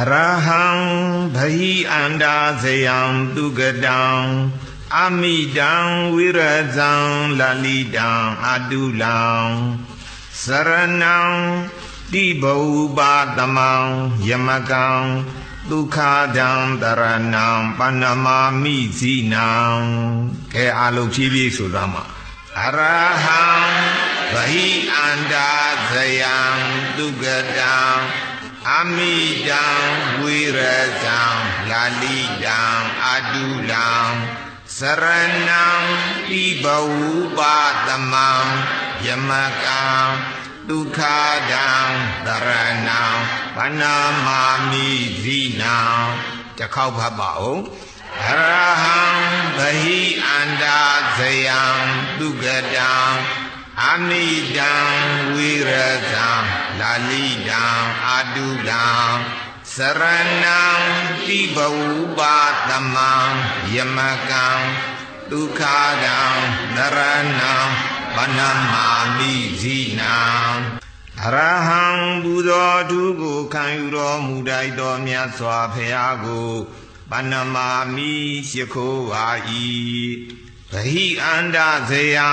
အရဟံဘဟိအန္တာဇယံသူကတံအမိတံဝိရဇံလလိတံအတုလံစရဏံတိဘဝပါတမံယမကံဒုက္ခဒံတရဏံပဏမာမိဇိနံကဲအလုံးဖြည်းဖြည်းဆိုသွားမှာအရဟံဗဟိအန္တာဇယံဒုက္ကတံ အမိတံဝိရဇံလာလိတံအတုလံစရဏံတိဘဝပါတမံယမကံဒုက္ခဒံတရဏံပဏမာမိဇိနံတစ်ခေါက်ဖတ်ပါဦးအရဟံဗဟိအန္တာဇယံဒုက္ကတံ အမိတံဝိရဇံလာလိတံအာတုလံစရဏံတိဘဝပါတမံယမကံဒုက္ခဒံနရဏံဗနမာမိဇိနံအရဟံဘုသောသူကိုခံယူတော်မူတိုက်တော်မြတ်စွာဘုရားကိုဗနမာမိရှိခိုးပါ၏ဗဟိအန္တဇယံ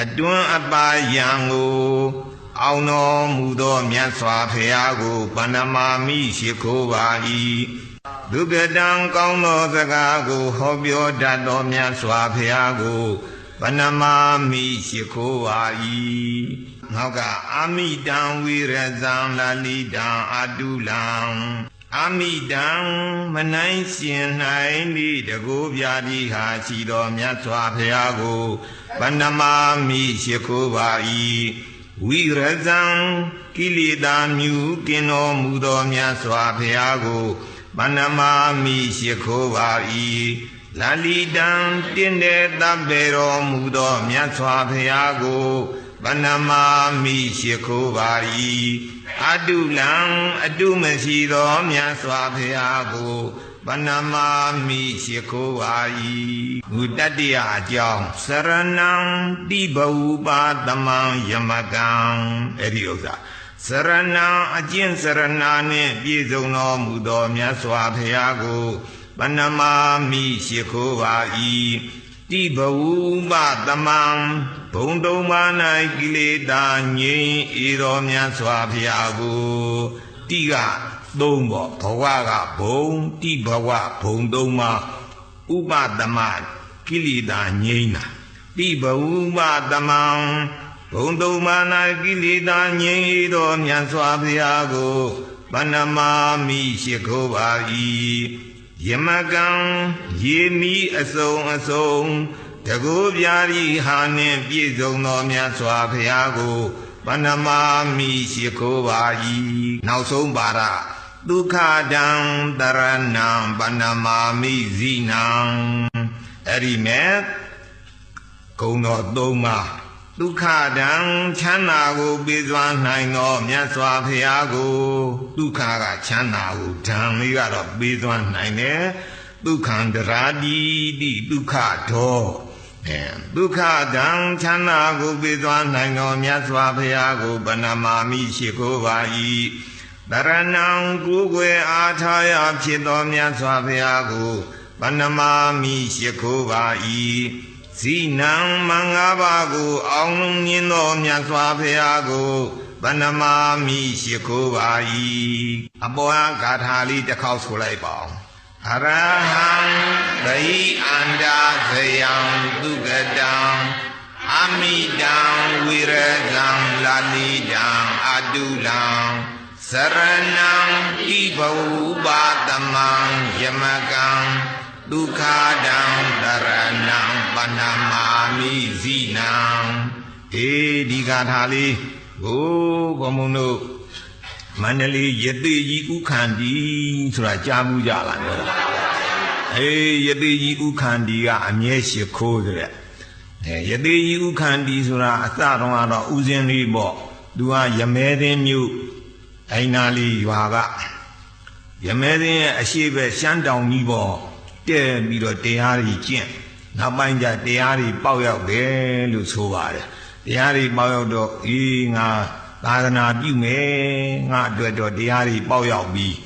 အတွန်းအပါယံကိုအောင်တော်မူသောမြတ်စွာဘုရားကိုဗန္နမာမိရှိခိုးပါ၏ဒုက္ကတံကောင်းသောစကားကိုဟောပြောတတ်သောမြတ်စွာဘုရားကိုဗန္နမာမိရှိခိုးပါ၏နောက်ကအာမိတံဝိရဇံလာလိတံအတုလံ အာမိတံမနိုင်ရှင်နိုင်ဤတကိုးပြာတိဟာရှိတော်မြတ်စွာဘုရားကိုဗန္နမာမိရှိခိုးပါ၏ဝိရဇံကိလေသာမြူကင်းတော်မူသောမြတ်စွာဘုရားကိုဗန္နမာမိရှိခိုးပါ၏လာလီတံတင်းတဲ့တပ်ပေတော်မူသောမြတ်စွာဘုရားကိုဗန္နမာမိရှိခိုးပါ၏ အတုလံအတုမရှိသောမြတ်စွာဘုရားကိုဗန္နမာမိရှိခိုးပါ၏ဘုတတ္တရာအကြောင်းစရဏံတိဘဝပါတမံယမကံအဲ့ဒီဥစ္စာစရဏံအကျင့်စရဏနှင့်ပြည့်စုံတော်မူသောမြတ်စွာဘုရားကိုဗန္နမာမိရှိခိုးပါ၏ တိဘဝပတမံဘုံတုံမာ၌ကိလေသာငြိမ်းဤတော်မြတ်စွာဘုရားကိုတိကသုံးပေါ့ဘဝကဘုံတိဘဝဘုံသုံးပါဥပတမကိလေသာငြိမ်းတာတိဘဝပတမံဘုံသုံးပါ၌ကိလေသာငြိမ်းဤတော်မြတ်စွာဘုရားကိုဗန္နမာမိရှိခိုးပါ၏ ယမကံရေမီအစုံအစုံတကူပြာရီဟာနှင့်ပြည့်စုံသောမြတ်စွာဘုရားကိုဗန္နမာမိရှိခိုးပါ၏နောက်ဆုံးပါရဒုက္ခဒံတရဏံဗန္နမာမိဇိနံအဲ့ဒီမဲ့ဂုံတော်သုံးပါး ဒုက္ခဒံချမ်းသာကိုပေးစွာနိုင်သောမြတ်စွာဘုရားကိုဒုက္ခကချမ်းသာကိုဓမ္လေးကတော့ပေးစွာနိုင်တယ်ဒုက္ခံတရာတိတိဒုက္ခတော်အဲဒုက္ခဒံချမ်းသာကိုပေးစွာနိုင်သောမြတ်စွာဘုရားကိုဗဏမာမိရှိခိုးပါ၏တရဏံကိုယ်ွယ်အားထားရဖြစ်သောမြတ်စွာဘုရားကိုဗဏမာမိရှိခိုးပါ၏ ဇိနံမင်္ဂပါကို အောင်လုံးမြင်သောမြတ်စွာဘုရားကိုဗဏမာမိရှိခိုးပါ၏အပေါ်ကဂါထာလေးတစ်ခေါက်ဆိုလိုက်ပါအောင်အရဟံဗိအန္တာဇယံဒုက္ကတံအမိတံဝိရဇံလာလိတံအတုလံစရဏံဣဘဝပါတမံယမကံ ဒုက္ခဒံတရဏံပဏမာမိဇိနံအေဒီဂါထာလေးကိုဘုံဘုံတို့မန္တလေးယသိကြီးဥခန္တီဆိုတာကြားမှုကြလားနော်အေးယသိကြီးဥခန္တီကအမြဲရှိခိုးဆိုတဲ့အဲယသိကြီးဥခန္တီဆိုတာအစတော့ကတော့ဥစဉ်လေးပေါ့သူကယမဲသိင်းမြို့အိုင်နာလေးရွာကယမဲသိင်းရဲ့အရှိပဲရှမ်းတောင်ကြီးပေါ့ တဲ့ပြီးတော့တရားကြီးကျင့်နောက်ပိုင်းကျတရားကြီးပေါက်ရောက်တယ်လို့ဆိုပါတယ်တရားကြီးပေါက်ရောက်တော့အေးငါသာသနာပြုမယ်ငါအတွက်တော့တရားကြီးပေါက်ရောက်ပြီး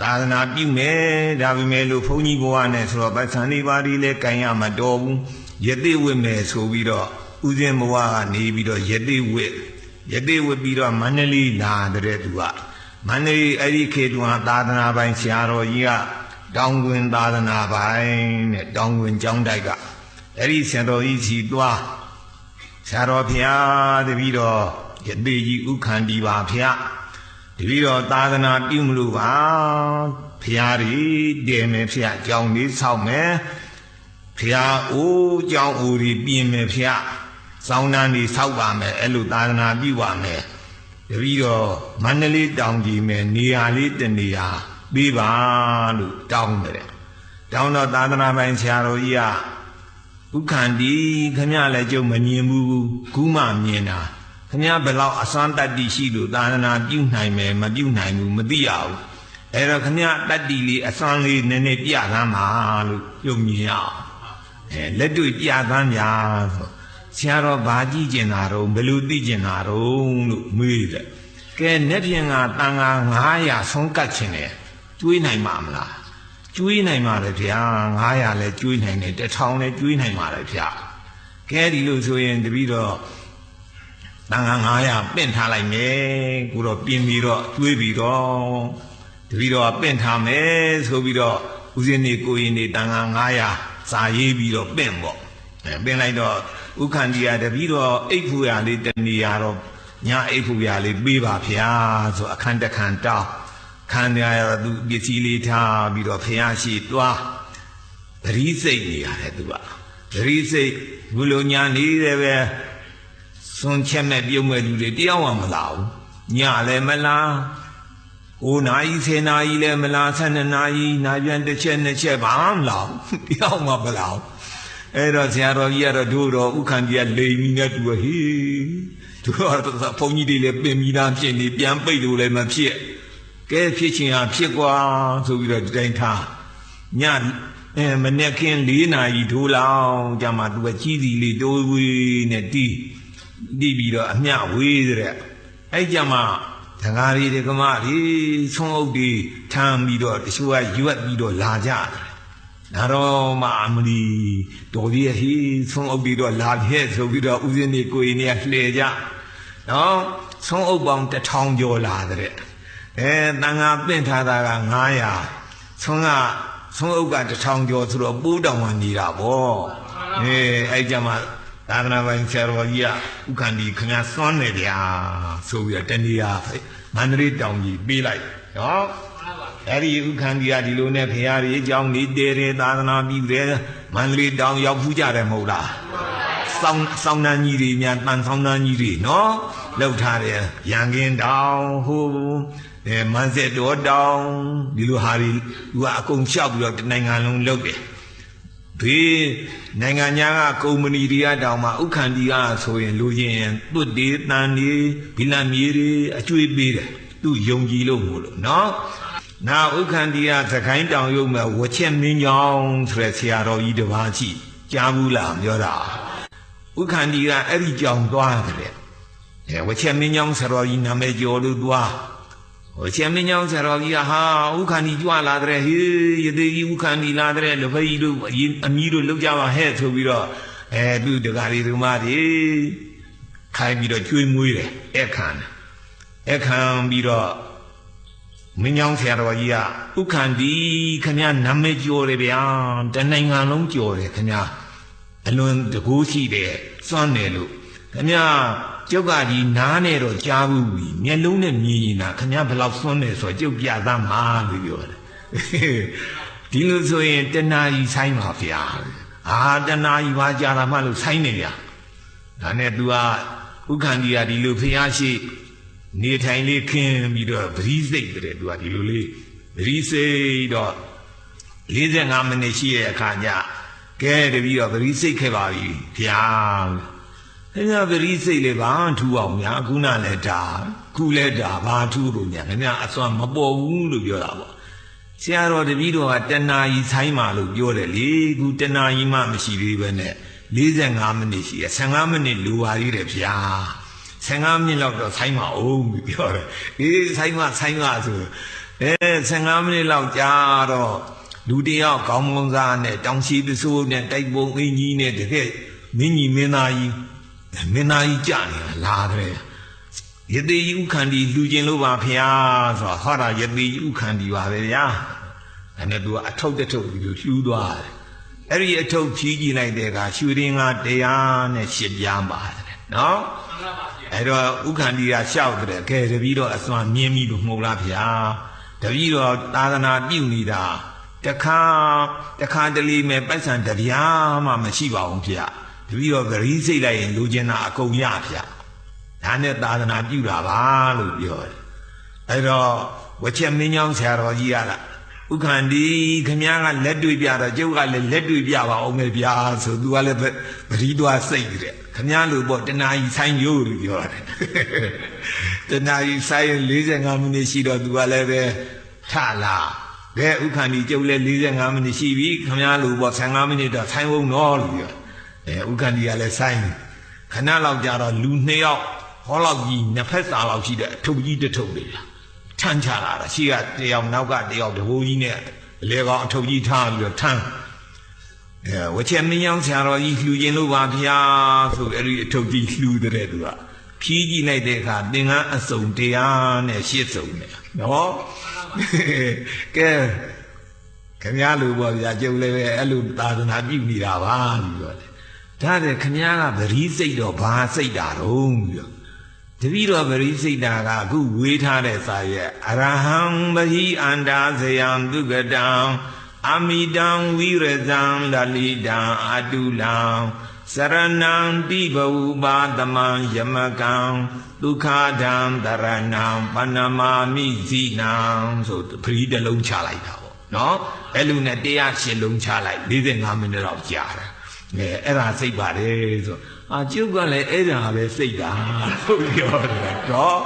သာသနာပြုမယ်ဒါပေမဲ့လို့ဘုန်းကြီးဘဝနဲ့ဆိုတော့ပဋ္ဌာန်းလေးပါးဒီလဲကန်ရမတော်ဘူးယတိဝိမယ်ဆိုပြီးတော့ဥစဉ်ဘဝကနေပြီးတော့ယတိဝိယတိဝိပြီးတော့မန္တလေးလာတဲ့သူကမန္တလေးအဲ့ဒီခေတုဟာသာသနာပိုင်ဆရာတော်ကြီးက တောင်တွင်သာသနာပိုင်နဲ့တောင်တွင်ကျောင်းတိုက်ကအဲ့ဒီဆရာတော်ကြီးစီတွားဆရာတော်ဖျားတပြီးတော့ယတိကြီးဥခန္တီပါဖျားတပြီးတော့သာသနာပြုမလို့ပါဖျားရီတည်မယ်ဖျားကြောင်းလေးဆောက်မယ်ဖျားအိုးကြောင်းအိုးဒီပြင်မယ်ဖျားစောင်းနှန်းဒီဆောက်ပါမယ်အဲ့လိုသာသနာပြုပါမယ်တပြီးတော့မန္တလေးတောင်ကြီးမယ်နေရာလေးတနေရာ ပေးပါလို့တောင်းတယ်တောင်းတော့သာသနာပိုင်ဆရာတော်ကြီးကဥက္ခန္တီခမရလည်းကြုံမမြင်ဘူးခုမှမြင်တာခမရဘယ်လောက်အစွမ်းတတ္တိရှိလို့သာသနာပြုနိုင်မယ်မပြုနိုင်ဘူးမသိရဘူးအဲ့တော့ခမရတတ္တိလေးအစွမ်းလေးနည်းနည်းပြသမ်းပါလို့ပြုံမြင်ရအောင်အဲလက်တွေ့ပြသမ်းကြဆိုဆရာတော်ဘာကြည့်ကျင်တာတော့ဘယ်လိုသိကျင်တာတော့လို့မေးတယ်ကဲနေ့ပြင်ကတန်ဃာ900ဆုံးကတ်ခြင်းတယ် ကျွေးနိုင်မှာမလားကျွေးနိုင်ပါလေဗျာ900လည်းကျွေးနိုင်တယ်1000လည်းကျွေးနိုင်ပါလေဗျာကဲဒီလိုဆိုရင်တပည့်တော့တန်ခါ900ပင့်ထားလိုက်မယ်ကိုတော့ပြင်ပြီးတော့ကျွေးပြီးတော့တပည့်တော့ပင့်ထားမယ်ဆိုပြီးတော့ဦးဇင်းနေကိုရင်နေတန်ခါ900စာရေးပြီးတော့ပင့်ပေါ့အဲပင့်လိုက်တော့ဥက္ခန္တီယာတပည့်တော့အိတ်ဖူရလေးတနေရာတော့ညာအိတ်ဖူရလေးပေးပါဗျာဆိုအခန်းတစ်ခန်းတောင်း ခန္ဓာရသူပစ္စည်းလေးထားပြီးတော့ဖះရှိတွားသတိစိတ်နေရတယ်သူကသတိစိတ်ဘုလိုညာနေတယ်ပဲစွန်ချက်မဲ့ပြုံးမဲ့လူတွေတယောက်မှမလာဘူးညလည်းမလား9နာရီ10နာရီလည်းမလား12နာရီနာပြန်တစ်ချက်နှစ်ချက်ဘာမှမလာဘူးတယောက်မှမလာဘူးအဲ့တော့ဆရာတော်ကြီးကတော့တို့တော့ဥက္ခန္တီကလိန်ပြီးနဲ့တူဟေးတို့တော့ဘုန်းကြီးတွေလည်းပင်ပြီးသားဖြစ်နေပြန်ပိတ်လို့လည်းမဖြစ် ကဲဖြစ်ချင်ဟာဖြစ်ကွာဆိုပြီးတော့တိုင်ထားညအဲမနေ့ကင်း၄နာရီထိုးလောင်ကြမှာသူကကြီးစီလေးတိုးဝေးနဲ့တီးတီးပြီးတော့အမျှဝေးတဲ့အဲ့ကြမှာဒကာရီဒကမရီဆုံးအုပ်ဒီထမ်းပြီးတော့တချို့ကရွက်ပြီးတော့လာကြတယ်နာတော့မအမလီတော်ကြီးဟီဆုံးအုပ်ပြီးတော့လာပြဲဆိုပြီးတော့ဦးဇင်းနေကိုရင်နေလှည့်ကြနော်ဆုံးအုပ်ပေါင်းတစ်ထောင်ကျော်လာတဲ့ အဲတန်ဃာပင့်ထားတာက900ဆုံးကဆုံးအုပ်ကတစ်ထောင်ကျော်ဆိုတော့ပိုးတောင်မှနေတာဗောအဲအဲ့ကြမှာသာသနာ့ပိုင်းဆရာတော်ကြီးကဥက္ကန္ဒီခင်ဗျာစွန့်နေဗျာဆိုပြီးတော့တဏှာမန္တလေးတောင်ကြီးပေးလိုက်နော်အဲ့ဒီဥက္ကန္ဒီကဒီလိုနဲ့ဖရာကြီးအကြောင်းနေတဲတယ်သာသနာပြုတယ်မန္တလေးတောင်ရောက်ဖူးကြတယ်မဟုတ်လားဆောင်းဆောင်းနှန်းကြီးတွေများတန်ဆောင်းနှန်းကြီးတွေနော်လောက်ထားတယ်ရန်ကင်းတောင်ဟို အဲမန်းဆက်တော်တောင်ဒီလိုဟာတွေသူကအကုန်လျှောက်ပြီးတော့နိုင်ငံလုံးလုပ်တယ်ဘေးနိုင်ငံညာကကုမ္ပဏီတွေကတောင်မှဥက္ကန္တီကဆိုရင်လူချင်းသွတ်တေးတန်နေဘီလံမြေတွေအကျွေးပေးတယ်သူယုံကြည်လို့မို့လို့နော်နာဥက္ကန္တီကသခိုင်းတောင်ရုံမဲ့ဝချက်မင်းကြောင်ဆိုတဲ့ဆရာတော်ကြီးတစ်ပါးရှိကြားဘူးလားပြောတာဥက္ကန္တီကအဲ့ဒီကြောင်သွားတယ်အဲဝချက်မင်းကြောင်ဆရာတော်ကြီးနာမည်ကျော်လို့သွား ဟိုရှင်မင်းကြောင့်ဆရာတော်ကြီးကဟာဥခန္ဒီကြွလာတဲ့ဟေးယတိကြီးဥခန္ဒီလာတဲ့လဖိကြီးတို့အမီးတို့လောက်ကြပါဟဲ့ဆိုပြီးတော့အဲသူတကားလေးတို့မတွေခိုင်းပြီးတော့ကျွေးမွေးတယ်အခမ်းအခမ်းပြီးတော့မင်းကြောင့်ဆရာတော်ကြီးကဥခန္ဒီခမရနာမည်ကျော်တယ်ဗျာတနိုင်ငံလုံးကျော်တယ်ခမရအလွန်တကူးရှိတယ်စွန့်တယ်လို့ခမရ ကျုပ်ကဒီနားနဲ့တော့ကြားဘူးပြီမျက်လုံးနဲ့မြင်ရင်လားခင်ဗျားဘယ်လောက်စွန်းနေဆိုကျုပ်ပြသားမှာလို့ပြောတယ်ဒီလိုဆိုရင်တဏှာကြီးဆိုင်ပါဗျာအာတဏှာကြီးပါကြာတာမှလို့ဆိုင်နေဗျာဒါနဲ့ तू ကဥက္ကန္ဒီကဒီလိုဖျားရှိနေထိုင်လေးခင်းပြီးတော့ဗရီးစိတ်တဲ့ तू ကဒီလိုလေးဗရီးစိတ်တော့45မိနစ်ရှိရဲ့အခါညကဲတပြီးတော့ဗရီးစိတ်ခဲ့ပါပြီဗျာ ခင်ဗျာပရိစိတ်လေးဘာထူအောင်များခုနလည်းဒါခုလည်းဒါဘာထူလို့များခင်ဗျာအစွမ်းမပေါ်ဘူးလို့ပြောတာပေါ့ဆရာတော်တပည့်တော်ကတဏှာကြီးဆိုင်ပါလို့ပြောတယ်လေခုတဏှာကြီးမှမရှိသေးပဲနဲ့45မိနစ်ရှိရ15မိနစ်လိုပါသေးတယ်ဗျာ15မိနစ်လောက်တော့ဆိုင်မအောင်ပြောတယ်အေးဆိုင်မဆိုင်မဆိုအဲ15မိနစ်လောက်ကြာတော့လူတစ်ယောက်ခေါင်းမုံစားနဲ့တောင်ရှိပစိုးနဲ့တိုက်ပုံအင်းကြီးနဲ့တကယ်မင်းကြီးမင်းသားကြီး မင်းသားကြီးကြာနေတာလာတယ်ယတိဥခန္တီလှူခြင်းလို့ပါဖျားဆိုတော့ဟောတာယတိဥခန္တီပါပဲဗျာအဲ့နဲ့သူကအထုပ်တစ်ထုပ်ဒီလိုလှူသွားတယ်အဲ့ဒီအထုပ်ဖြီးကြည့်လိုက်တဲ့အခါရွှေရင်းကတရားနဲ့ရှစ်ပြားပါတယ်နော်အဲ့တော့ဥက္ခန္တီကလျှောက်တယ်ကဲတပည့်တော့အစွမ်းမြင်းပြီလို့မှုလားဗျာတပည့်တော့သာသနာပြုနေတာတခါတခါတလေမဲ့ပိုက်ဆံတရားမှမရှိပါဘူးဗျာ တပည့်တော့ဂရီးစိတ်လိုက်ရင်လူကျင်တာအကုန်ရဗျာဒါနဲ့သာသနာပြုတာပါလို့ပြောတယ်အဲ့တော့ဝချက်မင်းကြောင်းဆရာတော်ကြီးရတာဥက္ခန္တီခမည်းကလက်တွေ့ပြတော့ကျုပ်ကလည်းလက်တွေ့ပြပါအောင်မယ်ဗျာဆိုသူကလည်းပရိသွားစိတ်တယ်ခမည်းလို့ပေါ့တနာကြီးဆိုင်ရိုးလို့ပြောတယ်တနာကြီးဆိုင်ရင်45မိနစ်ရှိတော့သူကလည်းပဲထလာကဲဥက္ခန္တီကျုပ်လည်း45မိနစ်ရှိပြီခမည်းလို့ပေါ့15မိနစ်တော့ဆိုင်ဝုံတော့လို့ပြော အဲဥက္ခန္တီကလည်းဆိုင်ခဏလောက်ကြာတော့လူနှစ်ယောက်ဟောလောက်ကြီးနှစ်ဖက်စာလောက်ရှိတဲ့အထုပ်ကြီးတစ်ထုပ်လေးလားထမ်းချလာတာရှိကတယောက်နောက်ကတယောက်တဘိုးကြီးနဲ့အလေကောင်အထုပ်ကြီးထားပြီးတော့ထမ်းအဲဝချက်မင်းယောင်ဆရာတော်ကြီးလှူခြင်းလို့ပါဗျာဆိုအဲ့ဒီအထုပ်ကြီးလှူတဲ့သူကဖြီးကြည့်လိုက်တဲ့အခါသင်္ကန်းအစုံတရားနဲ့ရှစ်စုံနဲ့နော်ကဲခင်ဗျားလူပေါ့ဗျာကျုပ်လည်းပဲအဲ့လိုသာသနာပြုနေတာပါလို့ပြောတယ် ဒါတဲ့ခင်ဗျားကဗရီးစိတ်တော့ဘာစိတ်တာတော့ပြောတပည့်တော်ပရိစိတ်တာကအခုဝေးထားတဲ့စာရဲ့အရဟံပဟိအန္တာဇယံဒုက္ကတံအမိတံဝိရဇံလလိတံအတုလံစရဏံတိဘဝပါသမံယမကံဒုက္ခဒံတရဏံပဏမာမိဇိနံဆိုပရိတလုံးချလိုက်တာပေါ့နော်အဲ့လိုနဲ့တရားရှင်လုံးချလိုက်45မိနစ်တော့ကြာတယ် အဲအဲ့ဒါစိတ်ပါတယ်ဆိုအာကျုပ်ကလည်းအဲ့ဒါပဲစိတ်တာဟုတ်ပြောတယ်တော့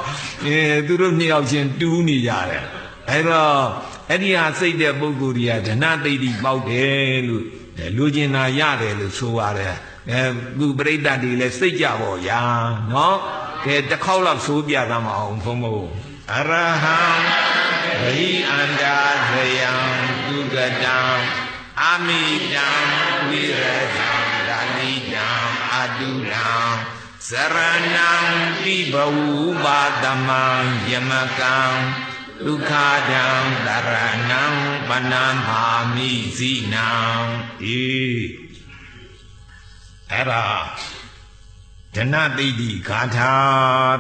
အဲသူတို့နှစ်ယောက်ချင်းတူးနေကြတယ်အဲ့တော့အဲ့ဒီဟာစိတ်တဲ့ပုဂ္ဂိုလ်ကြီးကဒနာသိတိပေါက်တယ်လို့လူကျင်တာရတယ်လို့ဆိုရတယ်အဲသူပြိတ္တတွေလည်းစိတ်ကြပါဗျာနော်ကဲတစ်ခေါက်လောက်ဆိုးပြသမအောင်ဘုံဘုံအရဟံဘိအန္တာဇယံဒုက္ကတံအမိတံ ဝိရဇံဒါနိတံအတုလံစရဏံပိဘဝုပါတမံယမကံဒုက္ခဒံတရဏံပဏံမာမိဇိနံအေအဲ့ဒါဒနသိတိဂါထာ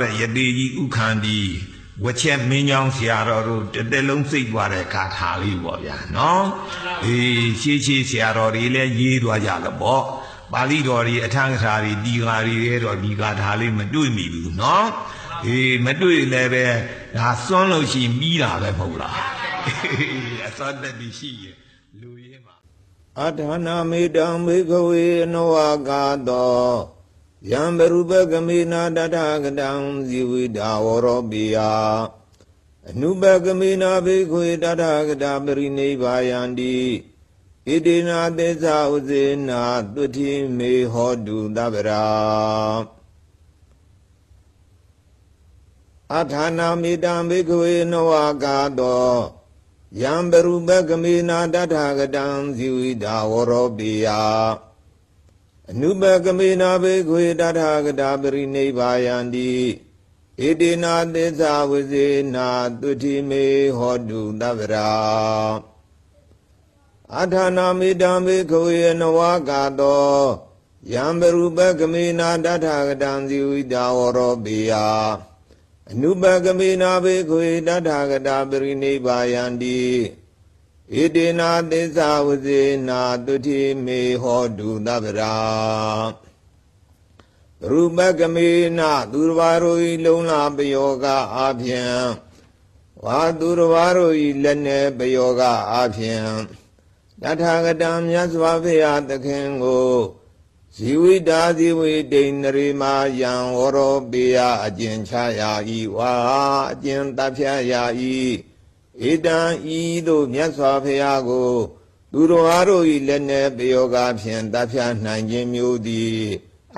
တဲ့ယတိကြီးဥခန္တီ ဝချက်မင်းကြောင်းဆရာတော်တို့တစ်သက်လုံးစိတ်သွားတဲ့ဂါထာလေးပေါ့ဗျာနော်အေးရှေးရှေးဆရာတော်တွေလည်းရေးသွားကြတယ်ပေါ့ပါဠိတော်တွေအထက်ကထာတွေဒီဃာတွေရဲ့တော့ဒီဂါထာလေးမတွေ့မိဘူးနော်အေးမတွေ့လည်းပဲဒါစွန့်လို့ရှိရင်ပြီးတာပဲမဟုတ်လားအေးအသောတတိရှိရင်လူရင်းမှာအထာနာမေတံဘေကဝေအနောဝကာတော ယံဘရုပကမေနာတထကတံဇီဝိတာဝရောပိယအနုပကမေနာဘေခွေတထကတာပရိနိဗ္ဗာယန္တိဣတိနာသေသဥစေနာသုတိမေဟောတုတဗ္ဗရာအထာနာမေတံဘေကဝေနောဝကာတောယံပရုပကမေနာတထကတံဇီဝိတာဝရောပိယ အနုပကမေနာဘေခွေတထကတာပရိနိဗ္ဗာယန္တိဣတိနာသစ္စာဝစေနာတုတိမေဟောတုတဗ္ဗရာအထာနာမေတံဘေခွေနဝကာတောယံပရုပကမေနာတထကတံဇီဝိတာဝရောပိယအနုပကမေနာဘေခွေတထကတာပရိနိဗ္ဗာယန္တိ ဣတေနာသစ္စာဝစေနာတုတိမေဟောတုတဗ္ဗရာရူပကမေနာသူတော်ဘာတို့ဤလုံလာပယောဂအာဖြင့်ဝါသူတော်ဘာတို့ဤလက်နဲ့ပယောဂအာဖြင့်တထကတံမြတ်စွာဘုရားသခင်ကိုဇီဝိတာဇီဝိတိန်နရိမာယံဝရောပေယအကျဉ်ချရာဤဝါအကျဉ်တပ်ဖြတ်ရာဤ ဣတံဤသို့မြတ်စွာဘုရားကို သူတော်အားတို့၏လက်နှင့်ပယောဂဖြင့်တပ်ဖြတ်နိုင်ခြင်းမျိုးသည်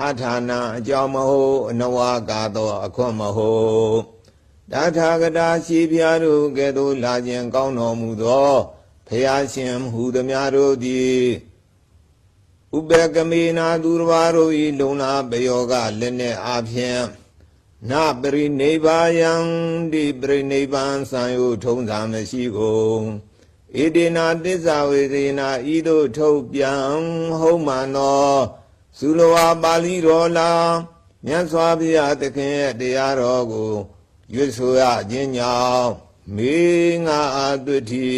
အထာနာအကြောင်းမဟုတ်အနဝကာသောအခွင့်မဟုတ်တထာဂတာရှိဖျားတို့ကဲ့သို့လာခြင်းကောင်းတော်မူသောဖျားရှင်ဟူသည်များတို့သည်ဥပကမေနာသူတော်ဘာတို့ဤလုံနာပယောဂလက်နဲ့အဖျင် နပရိနိဗ္ဗာယံဒီပရိနိဗ္ဗာန်ဆံယုထုံးစာမရှိကုန်ဣတိနာတစ္ဆဝေသေနာဤသို့ထုတ်ပြန်ဟုတ်မှန်သောသုလဝါပါဠိတော်လာမြတ်စွာဘုရားသခင်ရဲ့တရားတော်ကိုရွတ်ဆိုရခြင်းကြောင့်မေငါအတုတိ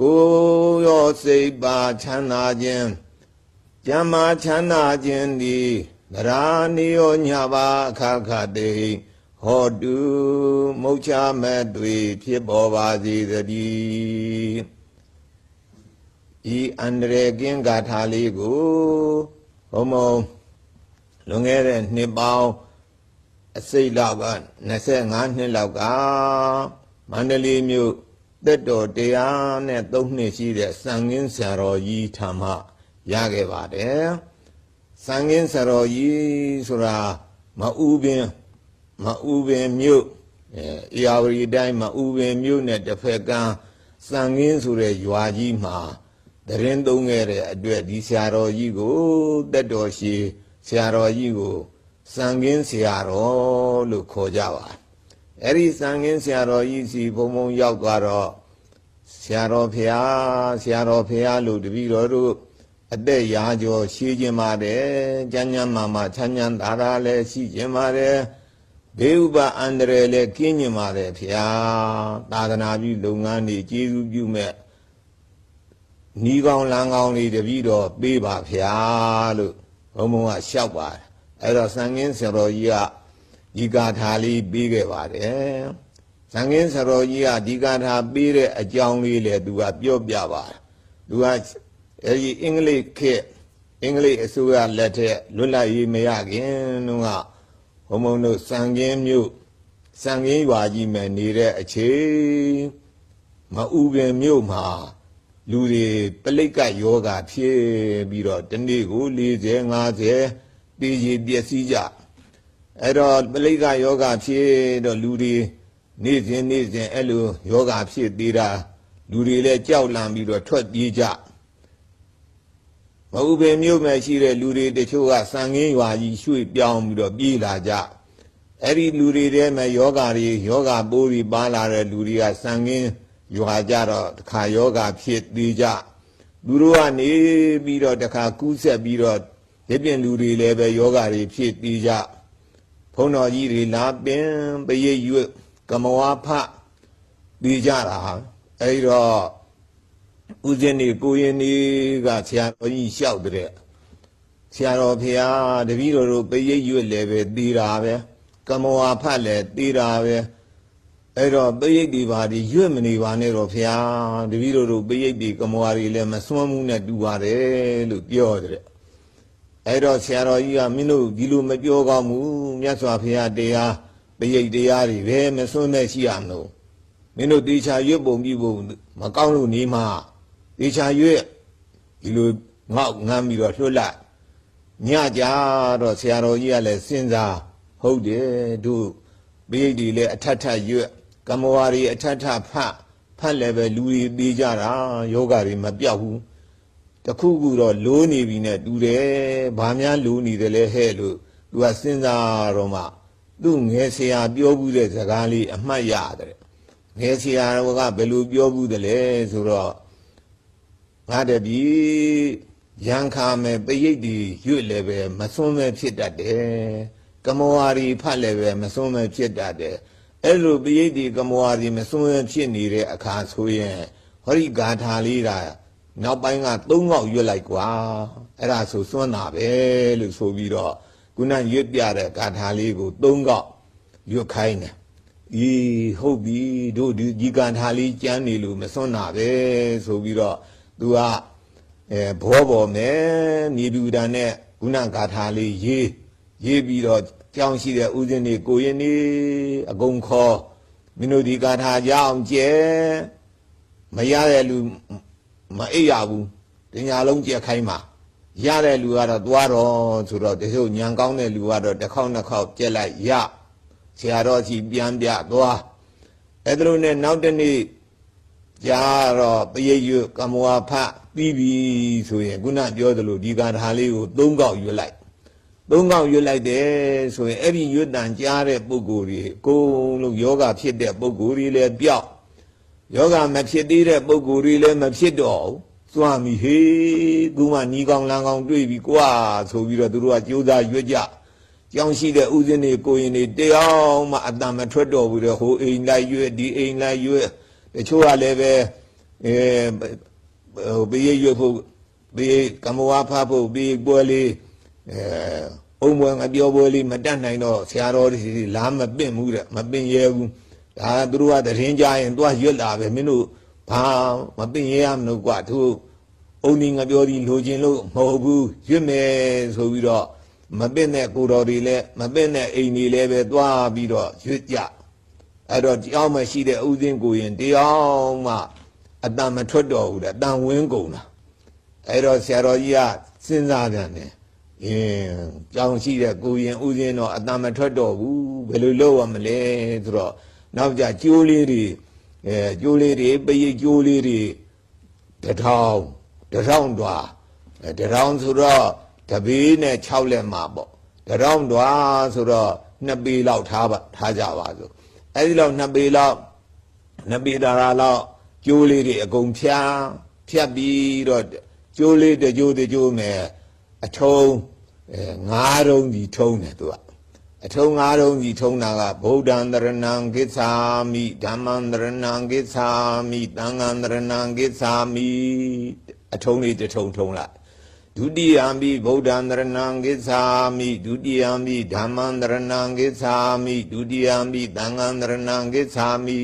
ကိုယ်ရောစိတ်ပါချမ်းသာခြင်းကျမ်းမာချမ်းသာခြင်းသည် သရာနိယောညပါအခါခတေဟောတုမုတ်ချမဲ့တွေ ဖြစ်ပေါ်ပါစေသတည်းဤအန္တရေကင်းဂါထာလေးကိုဘုံဘုံလွန်ခဲ့တဲ့နှစ်ပေါင်းအစိတ်လောက်က25နှစ်လောက်ကမန္တလေးမြို့တက်တော်တရားနဲ့3နှစ်ရှိတဲ့စံငင်းဆရာတော်ကြီးထာမရခဲ့ပါတယ် စံငင်းဆရာတော်ကြီးဆိုတာမအူပင်မအူပင်မြို့အဲအေယာဝတီတိုင်းမအူပင်မြို့နဲ့တစ်ဖက်ကန်းစံငင်းဆိုတဲ့ရွာကြီးမှာတရင်သုံးခဲ့တဲ့အတွက်ဒီဆရာတော်ကြီးကိုတက်တော်ရှိဆရာတော်ကြီးကိုစံငင်းဆရာတော်လို့ခေါ်ကြပါအဲ့ဒီစံငင်းဆရာတော်ကြီးစီဘုံဘုံရောက်သွားတော့ဆရာတော်ဖရာဆရာတော်ဖရာလို့တပည့်တော်တို့ အသက်ရာကျော်ရှိခြင်းပါတယ်ကျမ်းကျမ်းမာမာချမ်းချမ်းသာသာလည်းရှိခြင်းပါတယ်ဘေးဥပအန္တရာယ်လည်းကင်းကျင်ပါတယ်ဖရာသာသနာပြုလုပ်ငန်းတွေကျေးဇူးပြုမဲ့နီးကောင်းလမ်းကောင်းလေးတပည့်တော်ပေးပါဖရာလို့ဘုံဘုံကလျှောက်ပါတယ်အဲ့တော့စံငင်းဆရာတော်ကြီးကဒီကာထာလေးပြီးခဲ့ပါတယ်စံငင်းဆရာတော်ကြီးကဒီကာထာပြီးတဲ့အကြောင်းလေးလေသူကပြောပြပါတယ်သူက အဲ့ဒီအင်္ဂလိပ်ခေတ်အင်္ဂလိပ်အစိုးရလက်ထက်လွတ်လပ်ရေးမရခင်တုန်းကဘုံဘုံတို့စံငင်းမြို့စံငင်းရွာကြီးမှာနေတဲ့အချိန်မအူပင်မြို့မှာလူတွေပလိတ်ကယောဂဖြစ်ပြီးတော့တနေ့ကို40 50တည်ရည်ပျက်စီးကြအဲ့တော့ပလိတ်ကယောဂဖြစ်တော့လူတွေနေ့စဉ်နေ့စဉ်အဲ့လိုယောဂဖြစ်သေးတာလူတွေလည်းကြောက်လန့်ပြီးတော့ထွက်ပြေးကြ မဟုတ်ပေမြို့မဲ့ရှိတဲ့လူတွေတချို့ကစံငင်းရွာကြီးရွှေ့ပြောင်းပြီးတော့ပြေးလာကြအဲ့ဒီလူတွေထဲမှာယောဂတွေယောဂပိုးတွေပါလာတဲ့လူတွေကစံငင်းရွာကြတော့တခါယောဂဖြစ်သေးကြသူတို့ကနေပြီးတော့တခါကူးဆက်ပြီးတော့ဒီပြင်လူတွေလည်းပဲယောဂတွေဖြစ်သေးကြဘုန်းတော်ကြီးတွေလာပင်ပရိတ်ရွတ်ကမဝါဖပြီးကြတာအဲဒီတော့ ဦးဇင်းနေကိုရင်နေကဆရာတော်ကြီးလျှောက်တဲ့ဆရာတော်ဖေဟာတပည့်တော်တို့ပရိတ်ရွတ်လည်းပဲသေးတာပဲကမဝါဖလည်းသေးတာပဲအဲ့တော့ပိယိတ်ဒီပါဒီရွတ်မနေပါနဲ့တော့ဖျားတပည့်တော်တို့ပိယိတ်ဒီကမဝါရီလည်းမစွမ်းမှုနဲ့တူပါတယ်လို့ပြောတဲ့အဲ့တော့ဆရာတော်ကြီးကမင်းတို့ဒီလိုမပြောကောင်းဘူးမြတ်စွာဘုရားတရားပိယိတ်တရားတွေပဲမစွမ်းမဲ့ရှိရမလို့မင်းတို့တေချာရွတ်ပုံပြီးပုံမကောင်းလို့နေမှ တေချာရွတ်ဒီလိုငေါက်ငမ်းပြီးတော့လွှတ်လိုက်ညကြတော့ဆရာတော်ကြီးကလည်းစဉ်းစားဟုတ်တယ်တို့ပိယိတ်ဒီလည်းအထက်ထရွတ်ကမ္မဝါရီအထက်ထဖတ်ဖတ်လည်းပဲလူတွေသေးကြတာယောဂတွေမပြောက်ဘူးတခုခုတော့လိုးနေပြီနဲ့တူတယ်ဘာများလိုးနေတယ်လဲဟဲ့လို့သူကစဉ်းစားတော့မှသူ့ငယ်ဆရာပြောဘူးတဲ့စကားလေးအမှတ်ရတယ်ငယ်ဆရာကဘယ်လိုပြောဘူးတယ်လဲဆိုတော့ ငါတပြီရန်ခါမဲ့ပရိတ်ဒီရွတ်လည်းပဲမစွန်းမဲ့ဖြစ်တတ်တယ်ကမ္မဝါရီဖတ်လည်းပဲမစွန်းမဲ့ဖြစ်တတ်တယ်အဲ့လိုပရိတ်ဒီကမ္မဝါရီမစွန်းမဲ့ဖြစ်နေတဲ့အခါဆိုရင်ဟောဒီဂါထာလေးတာနောက်ပိုင်းက၃កောက်ရွတ်လိုက်ကွာအဲ့ဒါဆိုစွန့်တာပဲလို့ဆိုပြီးတော့ခုနရွတ်ပြတဲ့ဂါထာလေးကို၃កောက်ရွတ်ခိုင်းတယ်ဤဟုတ်ပြီတို့ဒီဒီဂါထာလေးကျမ်းနေလို့မစွန့်တာပဲဆိုပြီးတော့ သူကအဲဘောပေါ်မယ်မြေပြူတာနဲ့ခုနဂါထာလေးရေးရေးပြီးတော့ကြောင်းရှိတဲ့ဥစဉ်နေကိုရင်နေအကုန်ခေါ်မင်းတို့ဒီဂါထာကြအောင်ကျဲမရတဲ့လူမအိပ်ရဘူးတင်ညာလုံးကြက်ခိုင်းမှာရတဲ့လူကတော့သွားတော့ဆိုတော့တချို့ညံကောင်းတဲ့လူကတော့တစ်ခေါက်နှစ်ခေါက်ကြက်လိုက်ရဆရာတော်စီပြန်ပြသွားအဲ့ဒါလို့နဲ့နောက်တစ်နေ့ ကြာတော့ပရိတ်ရွတ်ကမ္မဝါဖပြီးပြီဆိုရင်ခုနပြောသလိုဒီကထာလေးကို၃កောက်ရွတ်လိုက်၃កောက်ရွတ်လိုက်တယ်ဆိုရင်အဲ့ဒီရွတ်တန်ကြားတဲ့ပုဂ္ဂိုလ်တွေအကုန်လုံးယောဂဖြစ်တဲ့ပုဂ္ဂိုလ်တွေလည်းပျောက်ယောဂမဖြစ်သေးတဲ့ပုဂ္ဂိုလ်တွေလည်းမဖြစ်တော့ဘူးသွားမီဟေးခုမှနီးကောင်းလန်းကောင်းတွေ့ပြီကွာဆိုပြီးတော့သူတို့ကကြိုးစားရွတ်ကြကြောင်းရှိတဲ့ဥစဉ်တွေကိုရင်တွေတရားမှအတန်မထွက်တော့ဘူးတဲ့ဟိုအိမ်လိုက်ရွတ်ဒီအိမ်လိုက်ရွတ် တချို့ကလည်းပဲအဲဟိုဘေးရွတ်ဖို့ဘေးကမ္မဝါဖဖို့ဘေးပွဲလေးအဲအုံပွဲငပြောပွဲလေးမတတ်နိုင်တော့ဆရာတော်တွေလာမပင့်ဘူးတဲ့မပင့်ရဲဘူးဒါသူတို့ကတရင်ကြရင်သွားရွတ်လာပဲမင်းတို့ဘာမပင့်ရဲရမလို့ကွာသူအုံဒီငပြောဒီလိုချင်လို့မဟုတ်ဘူးရွတ်မယ်ဆိုပြီးတော့မပင့်တဲ့ကိုတော်တွေလည်းမပင့်တဲ့အိမ်တွေလည်းပဲသွားပြီးတော့ရွတ်ကြ အဲ့တော့တရားမရှိတဲ့ဥစဉ်ကိုရင်တရားမှအတန်မထွက်တော့ဘူးတဲ့အတန်ဝင်းကုန်တာအဲ့တော့ဆရာတော်ကြီးကစဉ်းစားပြန်တယ်အင်းကြောင်ရှိတဲ့ကိုရင်ဥစဉ်တော့အတန်မထွက်တော့ဘူးဘယ်လိုလုပ်ရမလဲဆိုတော့နောက်ကြကျိုးလေးတွေအဲကျိုးလေးတွေပရိတ်ကျိုးလေးတွေတထောင်တထောင်တွာအဲတထောင်ဆိုတော့တပီးနဲ့6လက်မှာပေါ့တထောင်တွာဆိုတော့နှစ်ပေလောက်ထားပါထားကြပါစို့ အဲဒီလောက်နှစ်ပေလောက်နှစ်ပေတာရာလောက်ကျိုးလေးတွေအကုန်ဖြားဖြတ်ပြီးတော့ကျိုးလေးတစ်ကျိုးတစ်ကျိုးမယ်အထုံးအဲငါးတုံးကြီးထုံးတယ်သူကအထုံးငါးတုံးကြီးထုံးတာကဗုဒ္ဓံတရဏံကိသာမိဓမ္မံတရဏံကိသာမိသံဃံတရဏံကိသာမိအထုံးလေးတစ်ထုံထုံးလိုက် ဒုတိယံပိဗုဒ္ဓံတရဏံကိသာမိဒုတိယံပိဓမ္မံတရဏံကိသာမိဒုတိယံပိသံဃံတရဏံကိသာမိ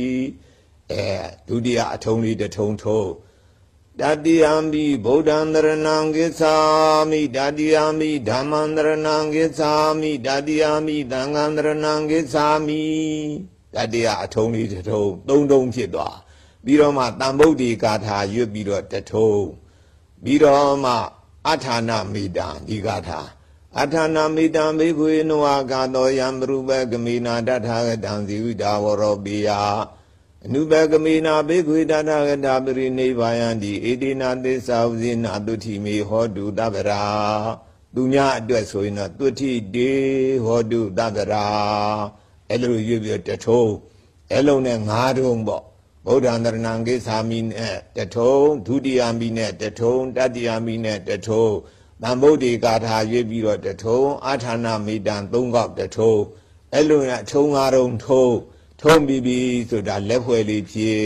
အဲဒုတိယအထုံးလေးတစ်ထုံထုံးတတိယံပိဗုဒ္ဓံတရဏံကိသာမိတတိယံပိဓမ္မံတရဏံကိသာမိတတိယံပိသံဃံတရဏံကိသာမိတတိယအထုံးလေးတစ်ထုံးသုံးထုံးဖြစ်သွားပြီးတော့မှတန်ဗုဒ္ဓေကာထာရွတ်ပြီးတော့တစ်ထုံးပြီးတော့မှ အထာဏမေတံဒီကာထာအထာဏမေတံဘေခွေနဝကာတောယံပရုပကမေနာတထာဂတံဇီဝိတာဝရောပိယအနုပကမေနာဘေခွေတထာဂတာပရိနိဗ္ဗာယံဒီဧတိနာသစ္စာဥဇိနာတုတိမေဟောတုတဗ္ဗရာသူများအတွက်ဆိုရင်တော့တုတိတေဟောတုတဗ္ဗရာအဲ့လိုရွေ့ပြီးတထုံးအဲ့လုံးနဲ့ငါးထုံးပေါ့ ဗုဒ္ဓံတရဏံကိသာမိနဲ့တထုံဒုတိယမိနဲ့တထုံတတိယမိနဲ့တထုံသံဗုဒ္ဓေကာထာရွေးပြီးတော့တထုံအာထာဏမိတံ၃កောက်တထုံအဲ့လိုနဲ့ထုံငါးတုံထုံထုံပြီးပြီဆိုတာလက်ဖွဲ့လေးဖြစ်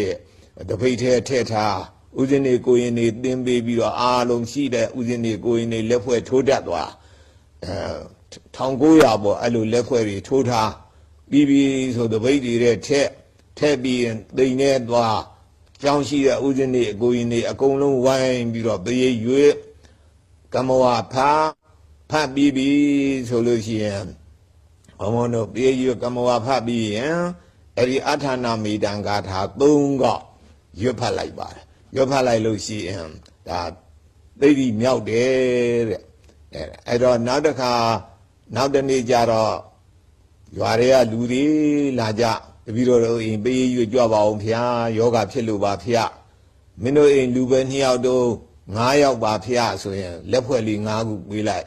တပိတ်ထဲထည့်ထားဥစဉ်နေကိုရင်နေသင်ပေးပြီးတော့အားလုံးရှိတဲ့ဥစဉ်နေကိုရင်နေလက်ဖွဲ့ထိုးတတ်သွားအဲ1900ပေါ့အဲ့လိုလက်ဖွဲ့တွေထိုးထားပြီးပြီဆိုတပိတ်တွေတဲ့ထက် ထက်ပြီးရင်တိမ်နေသွားကြောင်းရှိတဲ့ဥစဉ်နေအကိုရင်နေအကုန်လုံးဝိုင်းပြီးတော့ပြေးရွေ့ကမ္မဝါဖာဖတ်ပြီးပြီဆိုလို့ရှိရင်ဘုံဘုံတို့ပြေးရွေ့ကမ္မဝါဖတ်ပြီးရင်အဲ့ဒီအထာနာမေတံဂါထာ၃កရွတ်ဖတ်လိုက်ပါတယ်ရွတ်ဖတ်လိုက်လို့ရှိရင်ဒါသိတိမြောက်တယ်တဲ့အဲ့အဲ့တော့နောက်တစ်ခါနောက်တစ်နေ့ကျတော့ရွာတွေကလူတွေလာကြ တပီတော်တို့အိမ်ပေးရွကြွပါအောင်ဖျားယောဂဖြစ်လို့ပါဖျားမင်းတို့အိမ်လူပဲ2ယောက်တော့9ယောက်ပါဖျားဆိုရင်လက်ဖွဲ့လေး9ခုပေးလိုက်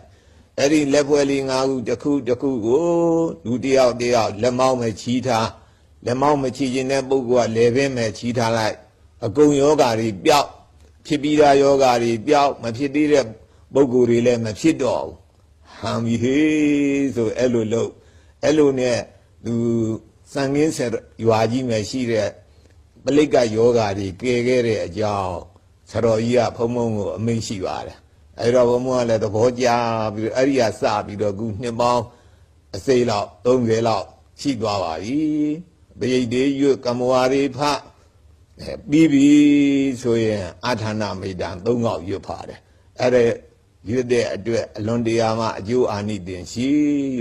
အဲ့ဒီလက်ဖွဲ့လေး9ခုတစ်ခုတစ်ခုကိုလူတစ်ယောက်တစ်ယောက်လက်မောင်းမဲ့ချီးထားလက်မောင်းမချီးခြင်းတဲ့ပုဂ္ဂိုလ်ကလေပင်မဲ့ချီးထားလိုက်အကုန်ယောဂါတွေပျောက်ဖြစ်ပြီးသားယောဂါတွေပျောက်မဖြစ်သေးတဲ့ပုဂ္ဂိုလ်တွေလည်းမဖြစ်တော့ဘူးဟမ်ဘီဟေးဆိုအဲ့လိုလို့အဲ့လိုနဲ့သူ စံငင်းဆယ်ရွာကြီးမှာရှိတဲ့ပလိတ်ကယောဂါတွေကယ်ခဲ့တဲ့အကြောင်းဆတော်ကြီးကဖုံဖုံကိုအမိန့်ရှိပါတယ်အဲ့တော့ဘုံဘုံကလည်းသဘောကျပြီးတော့အဲ့ဒီကစပြီးတော့ခုနှစ်ပေါင်းအစိလောက်30လောက်ရှိသွားပါပြီပရိတ်တေရွတ်ကမ္မဝါရီဖအဲပြီးပြီဆိုရင်အာထာဏမေတ္တံ၃កောက်ရွတ်ပါတယ်အဲ့ဒါရွတ်တဲ့အတွက်အလွန်တရာမှအကျိုးအာနိသင်ရှိ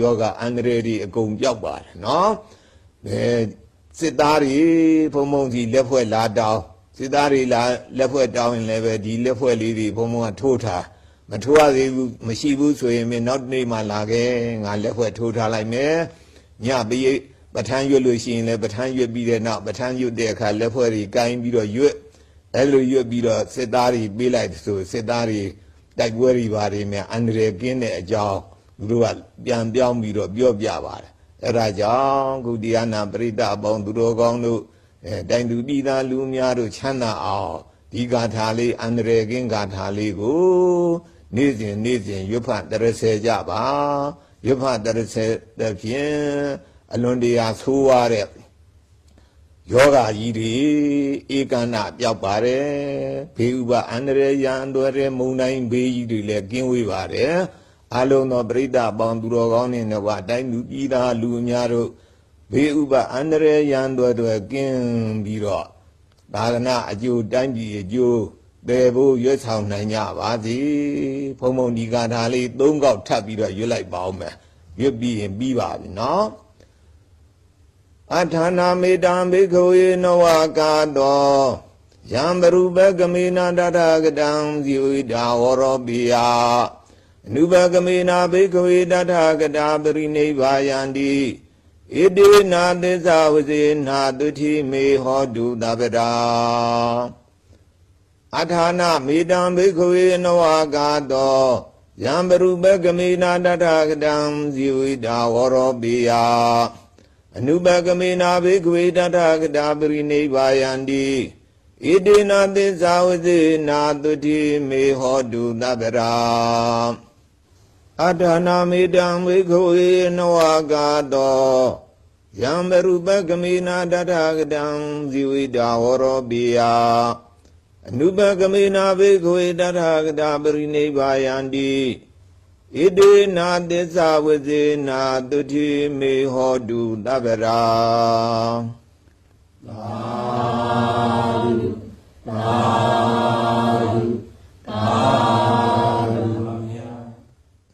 ယောဂအန္တရာယ်တွေအကုန်ပြောက်ပါတယ်နော် အဲစစ်သားတွေဘုံဘုံစီလက်ဖွဲ့လာတောင်းစစ်သားတွေလာလက်ဖွဲ့တောင်းရင်လည်းပဲဒီလက်ဖွဲ့လေးတွေဘုံဘုံကထိုးထားမထိုးရသေးဘူးမရှိဘူးဆိုရင်မင်းနောက်နေ့မှလာခဲ့ငါလက်ဖွဲ့ထိုးထားလိုက်မယ်ညပရိပပဋ္ဌာန်းရွတ်လို့ရှိရင်လည်းပဋ္ဌာန်းရွတ်ပြီးတဲ့နောက်ပဋ္ဌာန်းရွတ်တဲ့အခါလက်ဖွဲ့တွေကိုင်းပြီးတော့ရွတ်အဲ့လိုရွတ်ပြီးတော့စစ်သားတွေပေးလိုက်ဆိုစစ်သားတွေတိုက်ပွဲတွေဘာတွေများအန္တရာယ်ကင်းတဲ့အကြောင်းသူတို့ကပြန်ပြောင်းပြီးတော့ပြောပြပါတယ် အဲ့ဒါကြောင့်ခုတရားနာပရိသတ်အပေါင်းသူတော်ကောင်းတို့အဲတိုင်သူပြည်သားလူများတို့ချမ်းသာအောင်ဒီဂါထာလေးအန္တရာယ်ကင်းဂါထာလေးကိုနေ့စဉ်နေ့စဉ်ရွတ်ဖတ်တရစေကြပါရွတ်ဖတ်တရစေတဲ့ဖြင့်အလွန်တရာဆိုးရတဲ့ယောဂကြီးတွေဧကန္နပြောက်ပါတယ်ဘေးဥပအန္တရာယ်ရန်တော်ရဲမုန်တိုင်းဘေးကြီးတွေလည်းကင်းဝေးပါတယ် အလုံးသောပရိသတ်ပေါင်းသူတော်ကောင်းတွေနဲ့ကတိုင်းသူပြည်သားလူအများတို့ဘေးဥပအန္တရာယ်ရန်တော်တွေကင်းပြီးတော့သာသနာအကျိုးတိုင်းပြည်အကျိုးတည်ဖို့ရွတ်ဆောင်နိုင်ကြပါစေဖုံဖုံဒီကာထာလေး၃កောက်ထပ်ပြီးတော့ရွတ်လိုက်ပါအောင်မယ်ရွတ်ပြီးရင်ပြီးပါပြီနော်အထာနာမေတံဘိက္ခဝေနဝကာတောယံဘရုပကမေနာတထကတံဇီဝိတာဝရောပိယ အနုပကမေနာဘိက္ခဝေတထကတာပရိနိဗ္ဗာယန္တိဣတိနာသစ္စာဝစေနာတုတိမေဟောတုတပရာအထာနာမေတံဘိက္ခဝေနဝကာတောယံဘရုပကမေနာတထကတံဇီဝိတာဝရောပိယအနုပကမေနာဘေကဝေတထကတာပရိနိဗ္ဗာယန္တိဣတိနာသစ္စာဝစေနာတုတိမေဟောတုတပရာ အတ္တနာမေတံဘေကဝေနဝကာတောယံဘရုပကမေနာတထကတံဇီဝိတာဝရောပိယအနုပကမေနာဘေကဝေတထကတာပရိနိဗ္ဗာယန္တိဣတိနာသစ္စာဝစေနာတုတိမေဟောတုတပ္ပရာသာဓုသာ